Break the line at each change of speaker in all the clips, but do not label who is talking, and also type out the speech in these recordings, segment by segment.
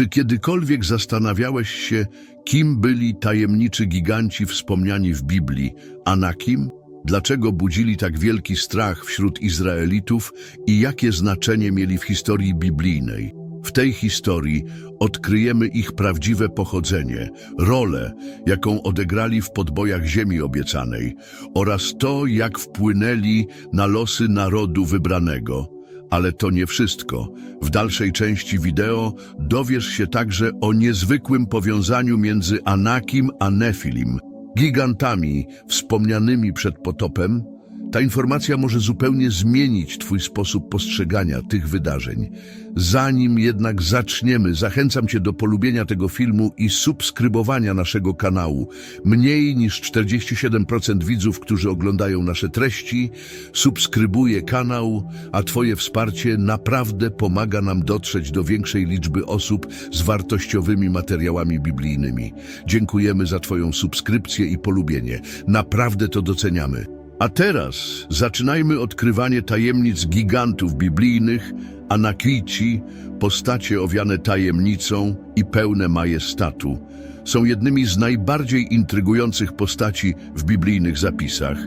Czy kiedykolwiek zastanawiałeś się, kim byli tajemniczy giganci wspomniani w Biblii? Anakim? Dlaczego budzili tak wielki strach wśród Izraelitów i jakie znaczenie mieli w historii biblijnej? W tej historii odkryjemy ich prawdziwe pochodzenie, rolę, jaką odegrali w podbojach Ziemi Obiecanej oraz to, jak wpłynęli na losy narodu wybranego. Ale to nie wszystko. W dalszej części wideo dowiesz się także o niezwykłym powiązaniu między Anakim a Nefilim, gigantami wspomnianymi przed potopem. Ta informacja może zupełnie zmienić Twój sposób postrzegania tych wydarzeń. Zanim jednak zaczniemy, zachęcam Cię do polubienia tego filmu i subskrybowania naszego kanału. Mniej niż 47% widzów, którzy oglądają nasze treści, subskrybuje kanał, a Twoje wsparcie naprawdę pomaga nam dotrzeć do większej liczby osób z wartościowymi materiałami biblijnymi. Dziękujemy za Twoją subskrypcję i polubienie. Naprawdę to doceniamy. A teraz zaczynajmy odkrywanie tajemnic gigantów biblijnych, Anakici, postacie owiane tajemnicą i pełne majestatu. Są jednymi z najbardziej intrygujących postaci w biblijnych zapisach.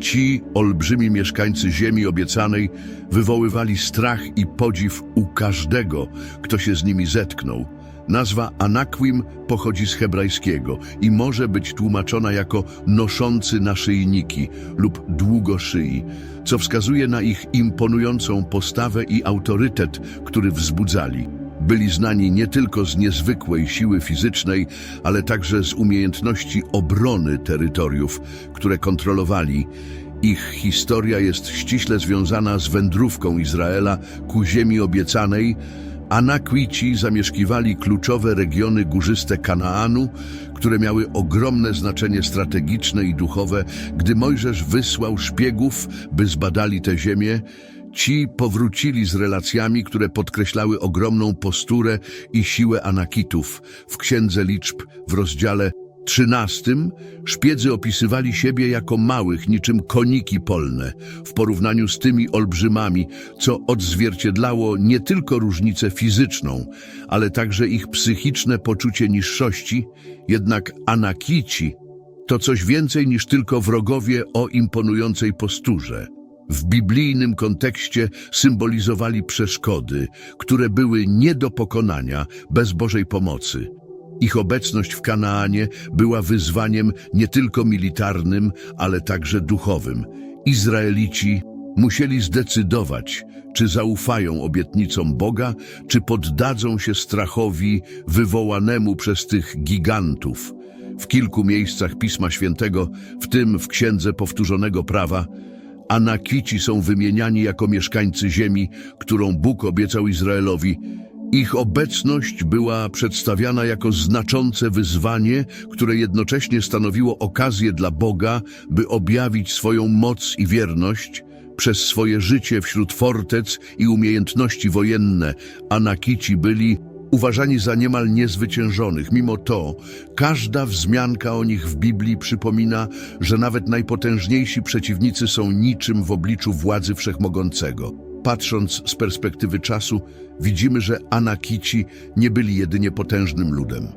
Ci olbrzymi mieszkańcy ziemi obiecanej wywoływali strach i podziw u każdego, kto się z nimi zetknął. Nazwa Anakwim pochodzi z hebrajskiego i może być tłumaczona jako noszący naszyjniki lub długoszyi, co wskazuje na ich imponującą postawę i autorytet, który wzbudzali. Byli znani nie tylko z niezwykłej siły fizycznej, ale także z umiejętności obrony terytoriów, które kontrolowali. Ich historia jest ściśle związana z wędrówką Izraela ku ziemi obiecanej, Anakwici zamieszkiwali kluczowe regiony górzyste Kanaanu, które miały ogromne znaczenie strategiczne i duchowe. Gdy Mojżesz wysłał szpiegów, by zbadali tę ziemię, ci powrócili z relacjami, które podkreślały ogromną posturę i siłę Anakitów. W Księdze Liczb w rozdziale 13 szpiedzy opisywali siebie jako małych, niczym koniki polne, w porównaniu z tymi olbrzymami, co odzwierciedlało nie tylko różnicę fizyczną, ale także ich psychiczne poczucie niższości, jednak Anakici to coś więcej niż tylko wrogowie o imponującej posturze. W biblijnym kontekście symbolizowali przeszkody, które były nie do pokonania bez Bożej pomocy. Ich obecność w Kanaanie była wyzwaniem nie tylko militarnym, ale także duchowym. Izraelici musieli zdecydować, czy zaufają obietnicom Boga, czy poddadzą się strachowi wywołanemu przez tych gigantów. W kilku miejscach Pisma Świętego, w tym w Księdze Powtórzonego Prawa, Anakici są wymieniani jako mieszkańcy ziemi, którą Bóg obiecał Izraelowi. Ich obecność była przedstawiana jako znaczące wyzwanie, które jednocześnie stanowiło okazję dla Boga, by objawić swoją moc i wierność. Przez swoje życie wśród fortec i umiejętności wojenne Anakici byli uważani za niemal niezwyciężonych. Mimo to każda wzmianka o nich w Biblii przypomina, że nawet najpotężniejsi przeciwnicy są niczym w obliczu władzy wszechmogącego. Patrząc z perspektywy czasu, widzimy, że Anakici nie byli jedynie potężnym ludem.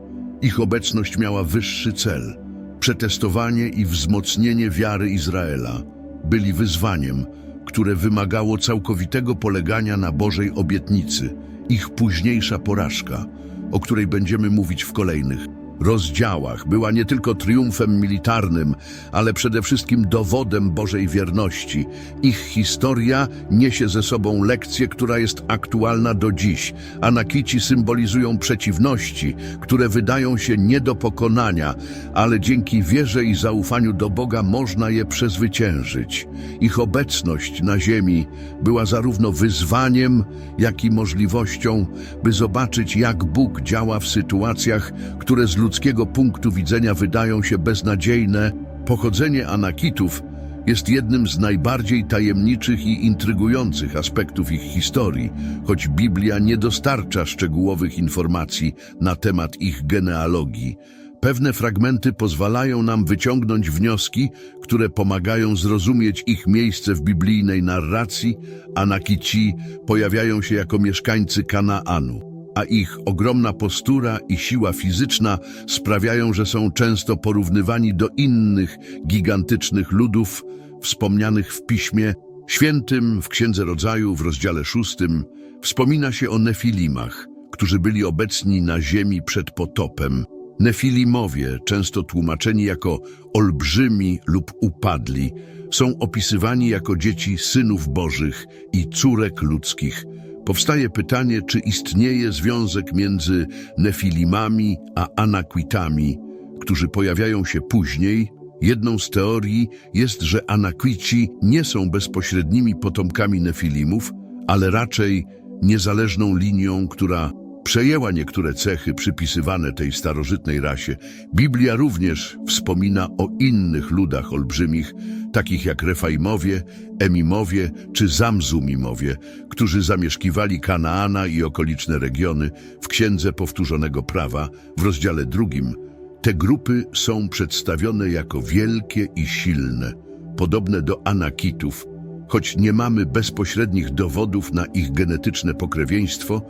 Ich obecność miała wyższy cel przetestowanie i wzmocnienie wiary Izraela. Byli wyzwaniem, które wymagało całkowitego polegania na Bożej obietnicy, ich późniejsza porażka, o której będziemy mówić w kolejnych rozdziałach, była nie tylko triumfem militarnym, ale przede wszystkim dowodem Bożej wierności. Ich historia niesie ze sobą lekcję, która jest aktualna do dziś. Anakici symbolizują przeciwności, które wydają się nie do pokonania, ale dzięki wierze i zaufaniu do Boga można je przezwyciężyć. Ich obecność na ziemi była zarówno wyzwaniem, jak i możliwością, by zobaczyć, jak Bóg działa w sytuacjach, które z ludzkiego punktu widzenia wydają się beznadziejne. Pochodzenie Anakitów jest jednym z najbardziej tajemniczych i intrygujących aspektów ich historii, choć Biblia nie dostarcza szczegółowych informacji na temat ich genealogii. Pewne fragmenty pozwalają nam wyciągnąć wnioski, które pomagają zrozumieć ich miejsce w biblijnej narracji. Anakici pojawiają się jako mieszkańcy Kanaanu. A ich ogromna postura i siła fizyczna sprawiają, że są często porównywani do innych gigantycznych ludów wspomnianych w Piśmie Świętym w Księdze Rodzaju w rozdziale szóstym wspomina się o Nefilimach, którzy byli obecni na ziemi przed potopem. Nefilimowie, często tłumaczeni jako olbrzymi lub upadli, są opisywani jako dzieci synów bożych i córek ludzkich. Powstaje pytanie, czy istnieje związek między Nefilimami a Anakwitami, którzy pojawiają się później. Jedną z teorii jest, że Anakwici nie są bezpośrednimi potomkami Nefilimów, ale raczej niezależną linią, która przejęła niektóre cechy przypisywane tej starożytnej rasie. Biblia również wspomina o innych ludach olbrzymich, takich jak Refaimowie, Emimowie czy Zamzumimowie, którzy zamieszkiwali Kanaana i okoliczne regiony w Księdze Powtórzonego Prawa w rozdziale drugim. Te grupy są przedstawione jako wielkie i silne, podobne do Anakitów, choć nie mamy bezpośrednich dowodów na ich genetyczne pokrewieństwo,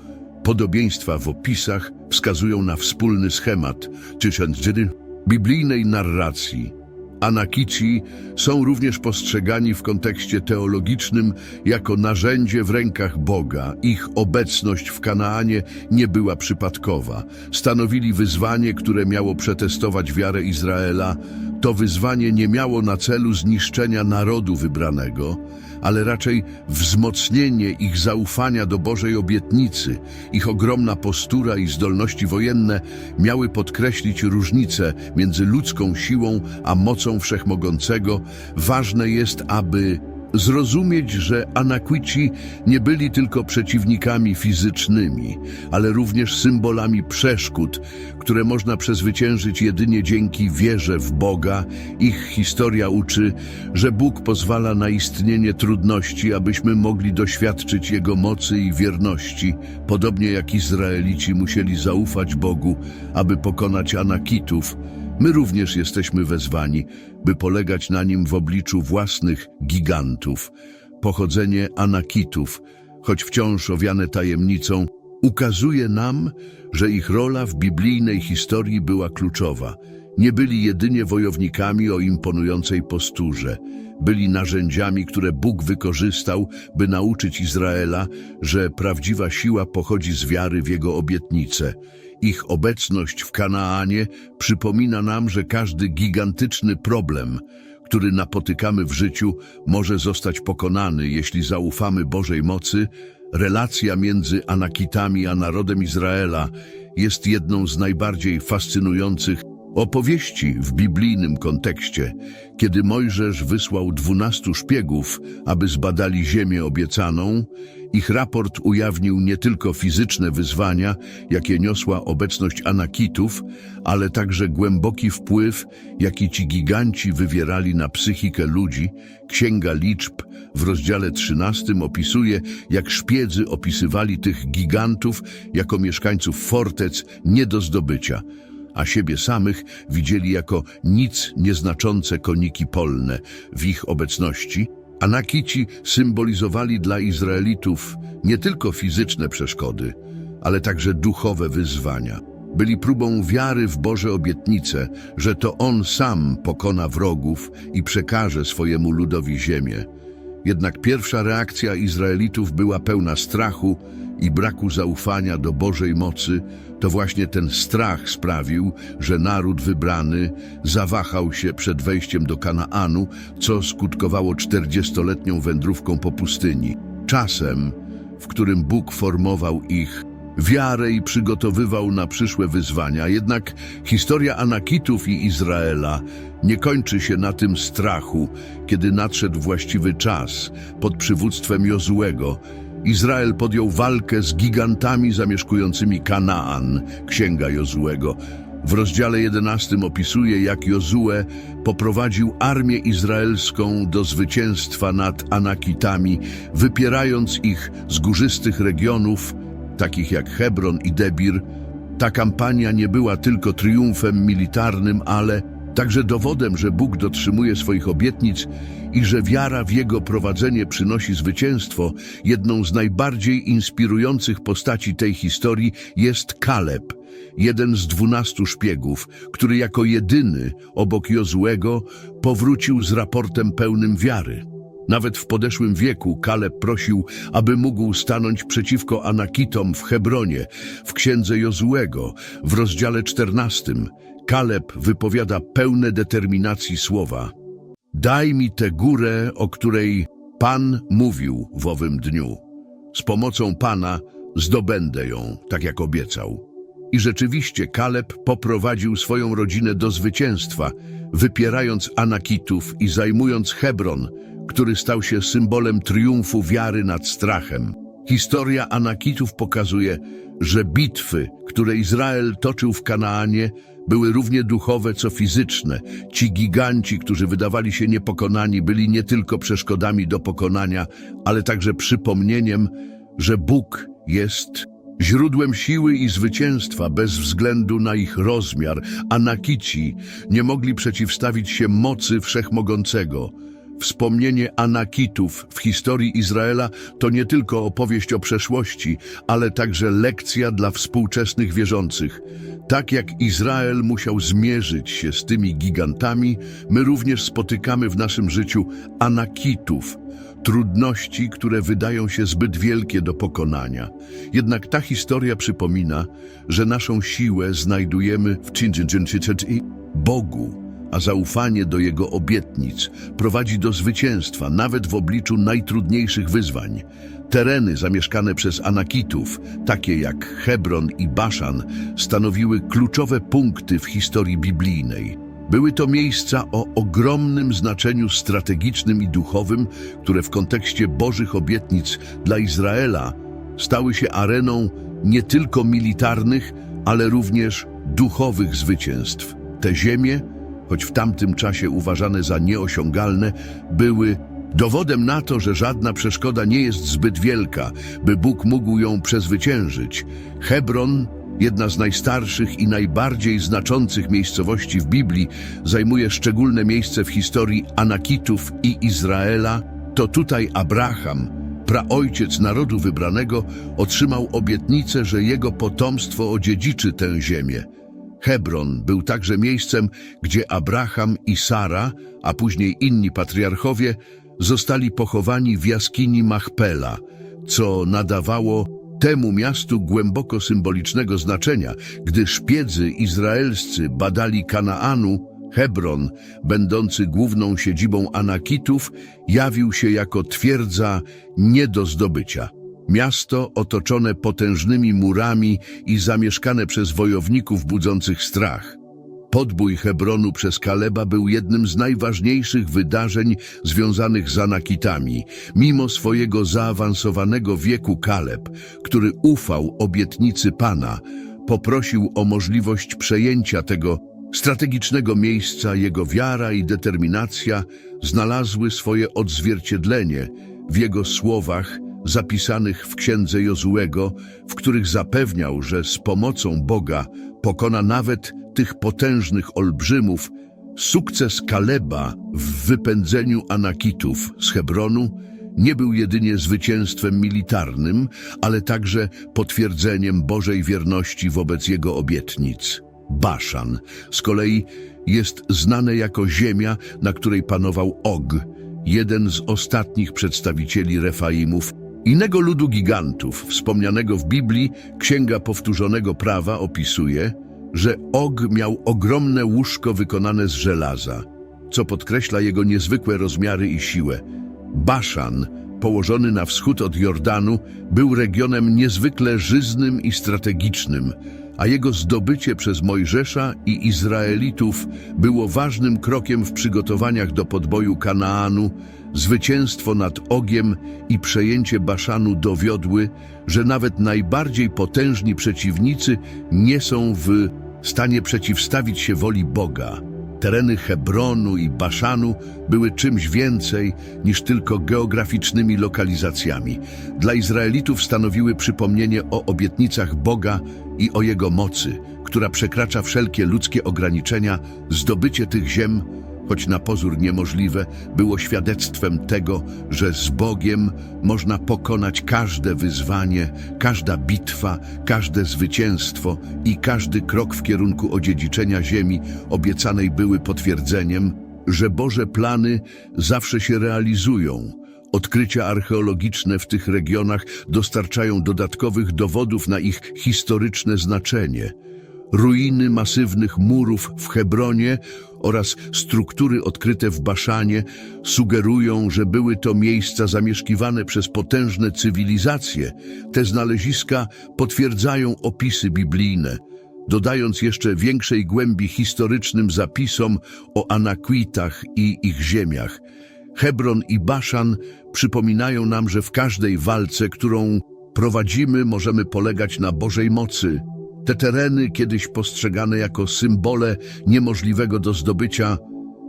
podobieństwa w opisach wskazują na wspólny schemat czy szędzyry biblijnej narracji. Anakici są również postrzegani w kontekście teologicznym jako narzędzie w rękach Boga. Ich obecność w Kanaanie nie była przypadkowa. Stanowili wyzwanie, które miało przetestować wiarę Izraela. To wyzwanie nie miało na celu zniszczenia narodu wybranego, ale raczej wzmocnienie ich zaufania do Bożej obietnicy. Ich ogromna postura i zdolności wojenne miały podkreślić różnicę między ludzką siłą a mocą wszechmogącego. Ważne jest, aby zrozumieć, że Anakwici nie byli tylko przeciwnikami fizycznymi, ale również symbolami przeszkód, które można przezwyciężyć jedynie dzięki wierze w Boga. Ich historia uczy, że Bóg pozwala na istnienie trudności, abyśmy mogli doświadczyć Jego mocy i wierności, podobnie jak Izraelici musieli zaufać Bogu, aby pokonać Anakitów. My również jesteśmy wezwani, by polegać na nim w obliczu własnych gigantów. Pochodzenie Anakitów, choć wciąż owiane tajemnicą, ukazuje nam, że ich rola w biblijnej historii była kluczowa. Nie byli jedynie wojownikami o imponującej posturze. Byli narzędziami, które Bóg wykorzystał, by nauczyć Izraela, że prawdziwa siła pochodzi z wiary w Jego obietnice. Ich obecność w Kanaanie przypomina nam, że każdy gigantyczny problem, który napotykamy w życiu, może zostać pokonany, jeśli zaufamy Bożej mocy. Relacja między Anakitami a narodem Izraela jest jedną z najbardziej fascynujących opowieści w biblijnym kontekście, kiedy Mojżesz wysłał dwunastu szpiegów, aby zbadali ziemię obiecaną, ich raport ujawnił nie tylko fizyczne wyzwania, jakie niosła obecność Anakitów, ale także głęboki wpływ, jaki ci giganci wywierali na psychikę ludzi. Księga Liczb w rozdziale 13 opisuje, jak szpiedzy opisywali tych gigantów jako mieszkańców fortec nie do zdobycia a siebie samych widzieli jako nic nieznaczące koniki polne w ich obecności. Anakici symbolizowali dla Izraelitów nie tylko fizyczne przeszkody, ale także duchowe wyzwania. Byli próbą wiary w Boże obietnice, że to On sam pokona wrogów i przekaże swojemu ludowi ziemię. Jednak pierwsza reakcja Izraelitów była pełna strachu i braku zaufania do Bożej mocy, to właśnie ten strach sprawił, że naród wybrany zawahał się przed wejściem do Kanaanu, co skutkowało czterdziestoletnią wędrówką po pustyni. Czasem, w którym Bóg formował ich wiarę i przygotowywał na przyszłe wyzwania. Jednak historia Anakitów i Izraela nie kończy się na tym strachu, kiedy nadszedł właściwy czas pod przywództwem Jozułego. Izrael podjął walkę z gigantami zamieszkującymi Kanaan, księga Jozułego. W rozdziale 11 opisuje, jak Jozue poprowadził armię izraelską do zwycięstwa nad Anakitami, wypierając ich z górzystych regionów, takich jak Hebron i Debir. Ta kampania nie była tylko triumfem militarnym, ale Także dowodem, że Bóg dotrzymuje swoich obietnic i że wiara w Jego prowadzenie przynosi zwycięstwo, jedną z najbardziej inspirujących postaci tej historii jest Kaleb, jeden z dwunastu szpiegów, który jako jedyny, obok Jozłego, powrócił z raportem pełnym wiary. Nawet w podeszłym wieku Kaleb prosił, aby mógł stanąć przeciwko Anakitom w Hebronie, w księdze Jozułego, w rozdziale 14. Kaleb wypowiada pełne determinacji słowa. Daj mi tę górę, o której Pan mówił w owym dniu. Z pomocą Pana zdobędę ją, tak jak obiecał. I rzeczywiście Kaleb poprowadził swoją rodzinę do zwycięstwa, wypierając Anakitów i zajmując Hebron, który stał się symbolem triumfu wiary nad strachem. Historia Anakitów pokazuje, że bitwy, które Izrael toczył w Kanaanie, były równie duchowe co fizyczne. Ci giganci, którzy wydawali się niepokonani, byli nie tylko przeszkodami do pokonania, ale także przypomnieniem, że Bóg jest źródłem siły i zwycięstwa bez względu na ich rozmiar. Anakici nie mogli przeciwstawić się mocy Wszechmogącego. Wspomnienie Anakitów w historii Izraela to nie tylko opowieść o przeszłości, ale także lekcja dla współczesnych wierzących. Tak jak Izrael musiał zmierzyć się z tymi gigantami, my również spotykamy w naszym życiu Anakitów, trudności, które wydają się zbyt wielkie do pokonania. Jednak ta historia przypomina, że naszą siłę znajdujemy w Bogu a zaufanie do Jego obietnic prowadzi do zwycięstwa nawet w obliczu najtrudniejszych wyzwań. Tereny zamieszkane przez Anakitów, takie jak Hebron i Baszan, stanowiły kluczowe punkty w historii biblijnej. Były to miejsca o ogromnym znaczeniu strategicznym i duchowym, które w kontekście Bożych obietnic dla Izraela stały się areną nie tylko militarnych, ale również duchowych zwycięstw. Te ziemie choć w tamtym czasie uważane za nieosiągalne, były dowodem na to, że żadna przeszkoda nie jest zbyt wielka, by Bóg mógł ją przezwyciężyć. Hebron, jedna z najstarszych i najbardziej znaczących miejscowości w Biblii, zajmuje szczególne miejsce w historii Anakitów i Izraela. To tutaj Abraham, praojciec narodu wybranego, otrzymał obietnicę, że jego potomstwo odziedziczy tę ziemię. Hebron był także miejscem, gdzie Abraham i Sara, a później inni patriarchowie, zostali pochowani w jaskini Machpela, co nadawało temu miastu głęboko symbolicznego znaczenia, gdy szpiedzy izraelscy badali Kanaanu, Hebron, będący główną siedzibą Anakitów, jawił się jako twierdza nie do zdobycia. Miasto otoczone potężnymi murami i zamieszkane przez wojowników budzących strach. Podbój Hebronu przez Kaleba był jednym z najważniejszych wydarzeń związanych z Anakitami. Mimo swojego zaawansowanego wieku Kaleb, który ufał obietnicy Pana, poprosił o możliwość przejęcia tego strategicznego miejsca. Jego wiara i determinacja znalazły swoje odzwierciedlenie w jego słowach – zapisanych w księdze Jozułego, w których zapewniał, że z pomocą Boga pokona nawet tych potężnych olbrzymów, sukces Kaleba w wypędzeniu Anakitów z Hebronu nie był jedynie zwycięstwem militarnym, ale także potwierdzeniem Bożej wierności wobec jego obietnic. Baszan z kolei jest znane jako ziemia, na której panował Og, jeden z ostatnich przedstawicieli Refaimów, Innego ludu gigantów, wspomnianego w Biblii, Księga Powtórzonego Prawa opisuje, że Og miał ogromne łóżko wykonane z żelaza, co podkreśla jego niezwykłe rozmiary i siłę. Baszan, położony na wschód od Jordanu, był regionem niezwykle żyznym i strategicznym, a jego zdobycie przez Mojżesza i Izraelitów było ważnym krokiem w przygotowaniach do podboju Kanaanu, Zwycięstwo nad Ogiem i przejęcie Baszanu dowiodły, że nawet najbardziej potężni przeciwnicy nie są w stanie przeciwstawić się woli Boga. Tereny Hebronu i Baszanu były czymś więcej niż tylko geograficznymi lokalizacjami. Dla Izraelitów stanowiły przypomnienie o obietnicach Boga i o Jego mocy, która przekracza wszelkie ludzkie ograniczenia, zdobycie tych ziem, choć na pozór niemożliwe, było świadectwem tego, że z Bogiem można pokonać każde wyzwanie, każda bitwa, każde zwycięstwo i każdy krok w kierunku odziedziczenia ziemi obiecanej były potwierdzeniem, że Boże plany zawsze się realizują. Odkrycia archeologiczne w tych regionach dostarczają dodatkowych dowodów na ich historyczne znaczenie. Ruiny masywnych murów w Hebronie oraz struktury odkryte w Baszanie sugerują, że były to miejsca zamieszkiwane przez potężne cywilizacje. Te znaleziska potwierdzają opisy biblijne, dodając jeszcze większej głębi historycznym zapisom o Anakwitach i ich ziemiach. Hebron i Baszan przypominają nam, że w każdej walce, którą prowadzimy, możemy polegać na Bożej mocy. Te tereny, kiedyś postrzegane jako symbole niemożliwego do zdobycia,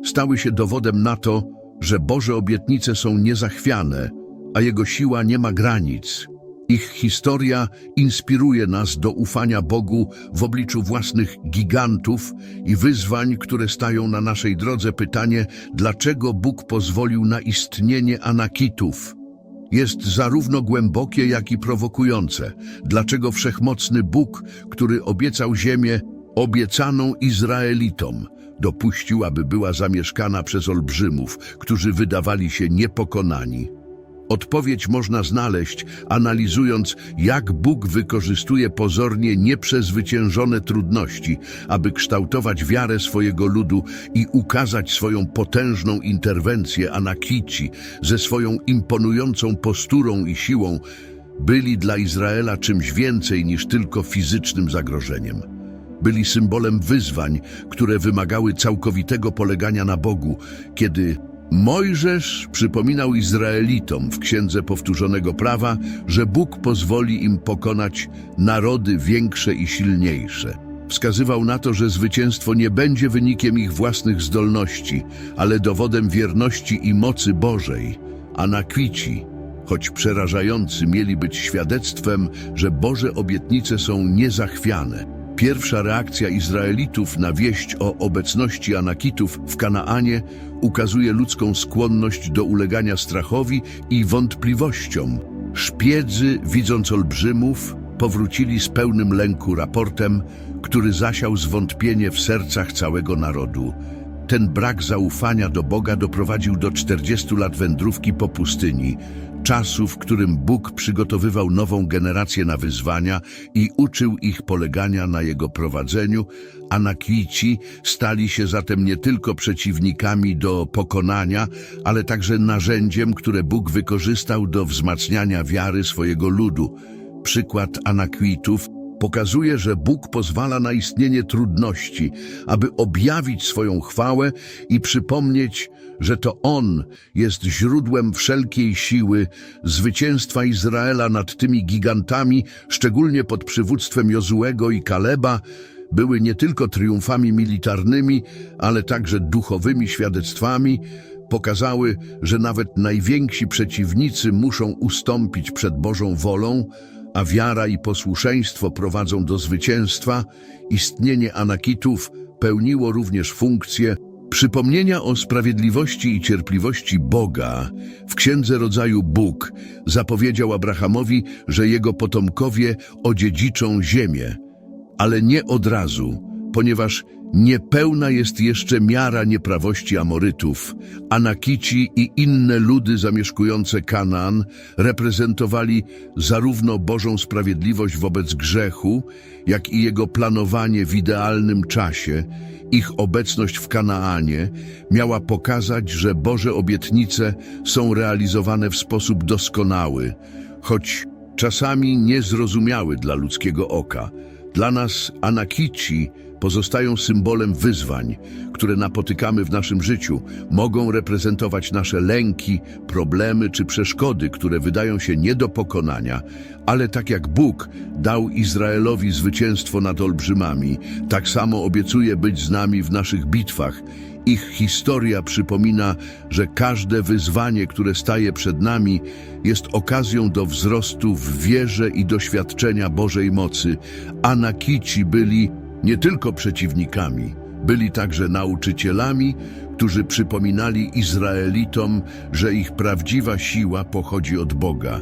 stały się dowodem na to, że Boże obietnice są niezachwiane, a Jego siła nie ma granic. Ich historia inspiruje nas do ufania Bogu w obliczu własnych gigantów i wyzwań, które stają na naszej drodze. Pytanie, dlaczego Bóg pozwolił na istnienie Anakitów? Jest zarówno głębokie, jak i prowokujące. Dlaczego wszechmocny Bóg, który obiecał ziemię obiecaną Izraelitom, dopuścił, aby była zamieszkana przez olbrzymów, którzy wydawali się niepokonani? Odpowiedź można znaleźć, analizując, jak Bóg wykorzystuje pozornie nieprzezwyciężone trudności, aby kształtować wiarę swojego ludu i ukazać swoją potężną interwencję Anakici ze swoją imponującą posturą i siłą, byli dla Izraela czymś więcej niż tylko fizycznym zagrożeniem. Byli symbolem wyzwań, które wymagały całkowitego polegania na Bogu, kiedy Mojżesz przypominał Izraelitom w Księdze Powtórzonego Prawa, że Bóg pozwoli im pokonać narody większe i silniejsze. Wskazywał na to, że zwycięstwo nie będzie wynikiem ich własnych zdolności, ale dowodem wierności i mocy Bożej. Anakwici, choć przerażający, mieli być świadectwem, że Boże obietnice są niezachwiane. Pierwsza reakcja Izraelitów na wieść o obecności Anakitów w Kanaanie ukazuje ludzką skłonność do ulegania strachowi i wątpliwościom. Szpiedzy, widząc olbrzymów, powrócili z pełnym lęku raportem, który zasiał zwątpienie w sercach całego narodu. Ten brak zaufania do Boga doprowadził do 40 lat wędrówki po pustyni, czasu, w którym Bóg przygotowywał nową generację na wyzwania i uczył ich polegania na Jego prowadzeniu. Anakici stali się zatem nie tylko przeciwnikami do pokonania, ale także narzędziem, które Bóg wykorzystał do wzmacniania wiary swojego ludu. Przykład Anakwitów pokazuje, że Bóg pozwala na istnienie trudności, aby objawić swoją chwałę i przypomnieć, że to On jest źródłem wszelkiej siły, zwycięstwa Izraela nad tymi gigantami, szczególnie pod przywództwem Jozuego i Kaleba, były nie tylko triumfami militarnymi, ale także duchowymi świadectwami, pokazały, że nawet najwięksi przeciwnicy muszą ustąpić przed Bożą wolą, a wiara i posłuszeństwo prowadzą do zwycięstwa, istnienie Anakitów pełniło również funkcję przypomnienia o sprawiedliwości i cierpliwości Boga. W Księdze Rodzaju Bóg zapowiedział Abrahamowi, że jego potomkowie odziedziczą ziemię, ale nie od razu, ponieważ Niepełna jest jeszcze miara nieprawości Amorytów. Anakici i inne ludy zamieszkujące Kanaan reprezentowali zarówno Bożą sprawiedliwość wobec grzechu, jak i jego planowanie w idealnym czasie. Ich obecność w Kanaanie miała pokazać, że Boże obietnice są realizowane w sposób doskonały, choć czasami niezrozumiały dla ludzkiego oka. Dla nas Anakici pozostają symbolem wyzwań, które napotykamy w naszym życiu. Mogą reprezentować nasze lęki, problemy czy przeszkody, które wydają się nie do pokonania, ale tak jak Bóg dał Izraelowi zwycięstwo nad olbrzymami, tak samo obiecuje być z nami w naszych bitwach. Ich historia przypomina, że każde wyzwanie, które staje przed nami, jest okazją do wzrostu w wierze i doświadczenia Bożej mocy. Anakici byli Nie tylko przeciwnikami, byli także nauczycielami, którzy przypominali Izraelitom, że ich prawdziwa siła pochodzi od Boga.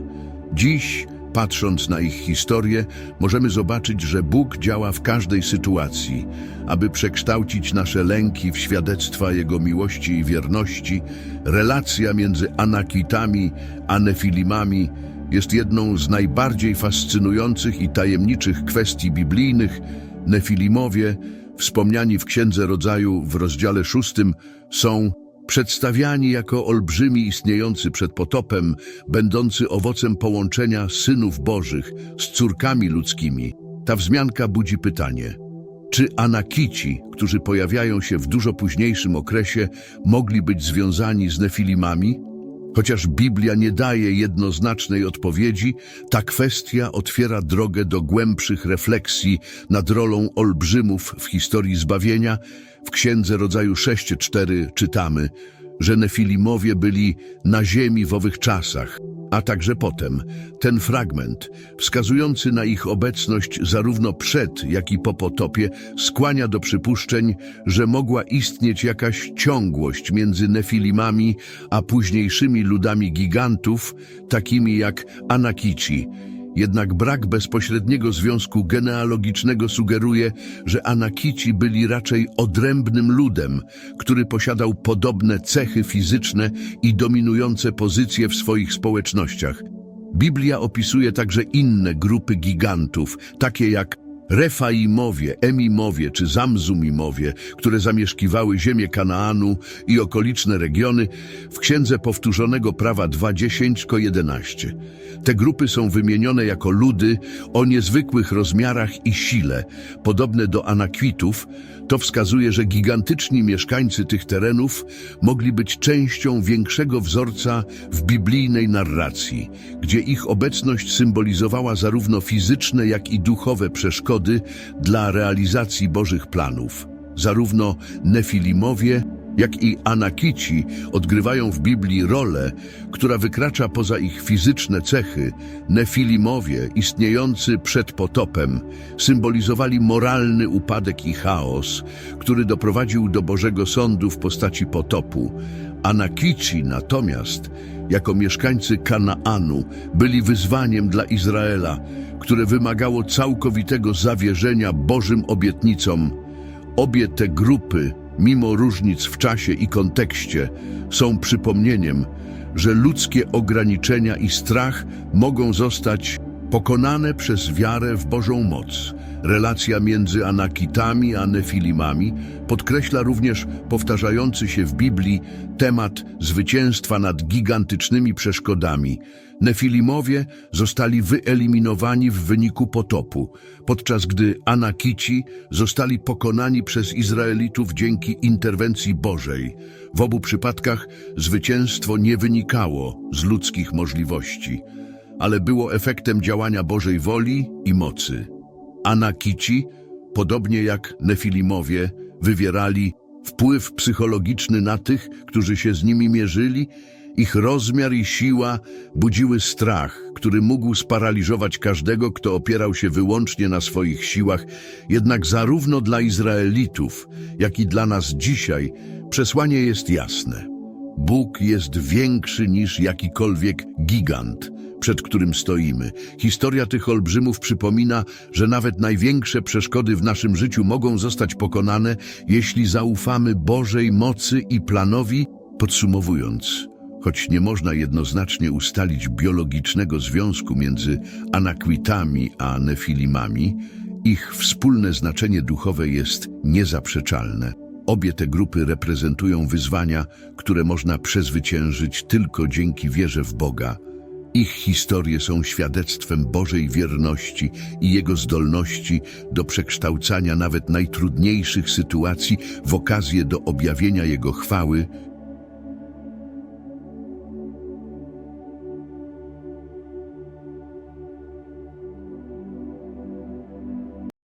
Dziś, patrząc na ich historię, możemy zobaczyć, że Bóg działa w każdej sytuacji, aby przekształcić nasze lęki w świadectwa Jego miłości i wierności. Relacja między Anakitami a Nefilimami jest jedną z najbardziej fascynujących i tajemniczych kwestii biblijnych. Nefilimowie, wspomniani w Księdze Rodzaju w rozdziale szóstym, są przedstawiani jako olbrzymi istniejący przed potopem, będący owocem połączenia synów bożych z córkami ludzkimi. Ta wzmianka budzi pytanie, czy Anakici, którzy pojawiają się w dużo późniejszym okresie, mogli być związani z Nefilimami? Chociaż Biblia nie daje jednoznacznej odpowiedzi, ta kwestia otwiera drogę do głębszych refleksji nad rolą olbrzymów w historii zbawienia. W Księdze Rodzaju 6.4 czytamy, że Nefilimowie byli na ziemi w owych czasach, a także potem. Ten fragment, wskazujący na ich obecność zarówno przed, jak i po potopie, skłania do przypuszczeń, że mogła istnieć jakaś ciągłość między Nefilimami a późniejszymi ludami gigantów, takimi jak Anakici. Jednak brak bezpośredniego związku genealogicznego sugeruje, że Anakici byli raczej odrębnym ludem, który posiadał podobne cechy fizyczne i dominujące pozycje w swoich społecznościach. Biblia opisuje także inne grupy gigantów, takie jak Refaimowie, Emimowie czy Zamzumimowie, które zamieszkiwały ziemię Kanaanu i okoliczne regiony w Księdze Powtórzonego Prawa 2.10-11. Te grupy są wymienione jako ludy o niezwykłych rozmiarach i sile, podobne do anakwitów, to wskazuje, że gigantyczni mieszkańcy tych terenów mogli być częścią większego wzorca w biblijnej narracji, gdzie ich obecność symbolizowała zarówno fizyczne, jak i duchowe przeszkody dla realizacji Bożych planów. Zarówno Nefilimowie, jak i Anakici odgrywają w Biblii rolę, która wykracza poza ich fizyczne cechy. Nefilimowie, istniejący przed potopem, symbolizowali moralny upadek i chaos, który doprowadził do Bożego Sądu w postaci potopu. Anakici natomiast, jako mieszkańcy Kanaanu, byli wyzwaniem dla Izraela, które wymagało całkowitego zawierzenia Bożym obietnicom. Obie te grupy, mimo różnic w czasie i kontekście, są przypomnieniem, że ludzkie ograniczenia i strach mogą zostać pokonane przez wiarę w Bożą moc. Relacja między Anakitami a Nefilimami podkreśla również powtarzający się w Biblii temat zwycięstwa nad gigantycznymi przeszkodami. Nefilimowie zostali wyeliminowani w wyniku potopu, podczas gdy Anakici zostali pokonani przez Izraelitów dzięki interwencji Bożej. W obu przypadkach zwycięstwo nie wynikało z ludzkich możliwości, ale było efektem działania Bożej woli i mocy. Anakici, podobnie jak Nefilimowie, wywierali wpływ psychologiczny na tych, którzy się z nimi mierzyli. Ich rozmiar i siła budziły strach, który mógł sparaliżować każdego, kto opierał się wyłącznie na swoich siłach. Jednak zarówno dla Izraelitów, jak i dla nas dzisiaj przesłanie jest jasne. Bóg jest większy niż jakikolwiek gigant, przed którym stoimy. Historia tych olbrzymów przypomina, że nawet największe przeszkody w naszym życiu mogą zostać pokonane, jeśli zaufamy Bożej mocy i planowi. Podsumowując, choć nie można jednoznacznie ustalić biologicznego związku między anakwitami a nefilimami, ich wspólne znaczenie duchowe jest niezaprzeczalne. Obie te grupy reprezentują wyzwania, które można przezwyciężyć tylko dzięki wierze w Boga. Ich historie są świadectwem Bożej wierności i Jego zdolności do przekształcania nawet najtrudniejszych sytuacji w okazję do objawienia Jego chwały